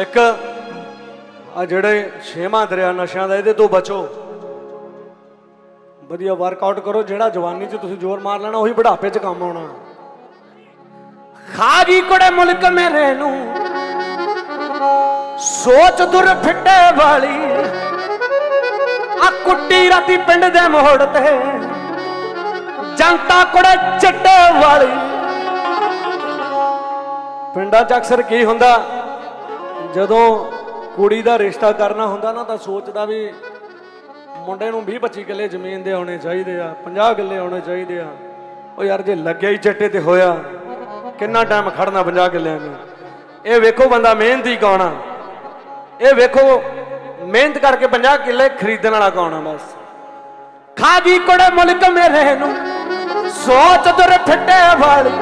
ਇੱਕ ਆ ਜਿਹੜੇ ਛੇਵਾਂ ਦਰਿਆ ਨਸ਼ਿਆਂ ਦਾ ਇਹਦੇ ਤੋਂ ਬਚੋ। ਵਧੀਆ ਵਰਕਆਊਟ ਕਰੋ ਜਿਹੜਾ ਜਵਾਨੀ 'ਚ ਤੁਸੀਂ ਜ਼ੋਰ ਮਾਰ ਲੈਣਾ ਉਹੀ ਬੁਢਾਪੇ 'ਚ ਕੰਮ ਆਉਣਾ। ਖਾਜੀ ਕੋੜੇ ਮੁਲਕ ਮੇਰੇ ਨੂੰ ਸੋਚ ਦੁਰ ਫਿੱਟੇ ਵਾਲੀ। ਆ ਕੁੱਟੀ ਰਾਤੀ ਪਿੰਡ ਦੇ ਮੋੜ ਤੇ ਜਨਤਾ ਕੋੜੇ ਚੱਟੇ ਵਾਲੀ। ਪਿੰਡਾਂ 'ਚ ਅਕਸਰ ਕੀ ਹੁੰਦਾ ਜਦੋਂ ਕੁੜੀ ਦਾ ਰਿਸ਼ਤਾ ਕਰਨਾ ਹੁੰਦਾ ਨਾ ਤਾਂ ਸੋਚਦਾ ਵੀ ਮੁੰਡੇ ਨੂੰ 20 25 ਕਿੱਲੇ ਜ਼ਮੀਨ ਦੇ ਹੋਣੇ ਚਾਹੀਦੇ ਆ 50 ਕਿੱਲੇ ਹੋਣੇ ਚਾਹੀਦੇ ਆ। ਉਹ ਯਾਰ ਜੇ ਲੱਗਿਆ ਹੀ ਚੱਟੇ ਤੇ ਹੋਇਆ, ਕਿੰਨਾ ਟਾਈਮ ਖੜਨਾ 50 ਕਿੱਲਿਆਂ ਨੂੰ? ਇਹ ਵੇਖੋ ਬੰਦਾ ਮਿਹਨਤੀ ਕੌਣ ਆ। ਇਹ ਵੇਖੋ ਮਿਹਨਤ ਕਰਕੇ 50 ਕਿੱਲੇ ਖਰੀਦਣ ਵਾਲਾ ਕੌਣ ਆ ਬਸ। ਖਾਜੀ ਕੋੜੇ ਮੁਲਕ ਮੇਰੇ ਨੂੰ, ਸੋਚ ਦੁਰ ਫਿੱਟੇ ਵਾਲੀ,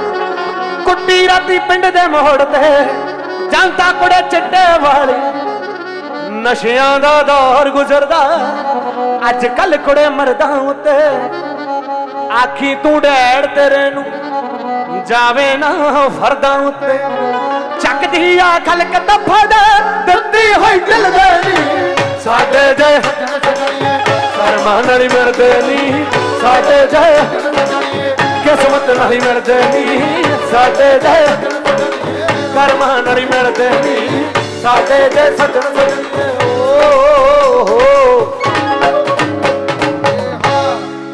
ਕੁੱਟੀ ਰਾਤੀ ਪਿੰਡ ਦੇ ਮੋੜ ਤੇ। ਜਨਤਾ ਕੁੜੇ ਚਿੱਟੇ ਵਾਲੀ, ਨਸ਼ਿਆਂ ਦਾ ਦੌਰ ਗੁਜ਼ਰਦਾ। ਅੱਜ ਕੱਲ ਕੁੜੇ ਮਰਦਾਂ ਉਤੇ ਆਖੀ ਤੂੰ ਡੈੜ ਤੇਰੇ ਨੂੰ ਜਾਵੇ ਨਾ ਫਰਦਾਂ ਉਤੇ। ਚੱਕਦੀ ਆ ਖਲਕ ਦਫੜ ਦਿੱਤੀ ਹੋਈ ਦਿਲ ਦੇ ਸਾਡੇ ਜੈ ਕਰਮਾਂ ਨਾਲ ਹੀ ਮਿਲਦੇ ਨਹੀਂ ਸਾਡੇ ਜੈ ਕਿਸਮਤ ਨਾਲ ਹੀ ਮਿਲਦੇ ਨਹੀਂ ਸਾਡੇ ਜੈ ਕਰਮਾਂ ਨਾਲ ਮਿਲਦੇ ਸਾਡੇ ਜੈ ਸੱਜਣ ਸੱਜਣੀਏ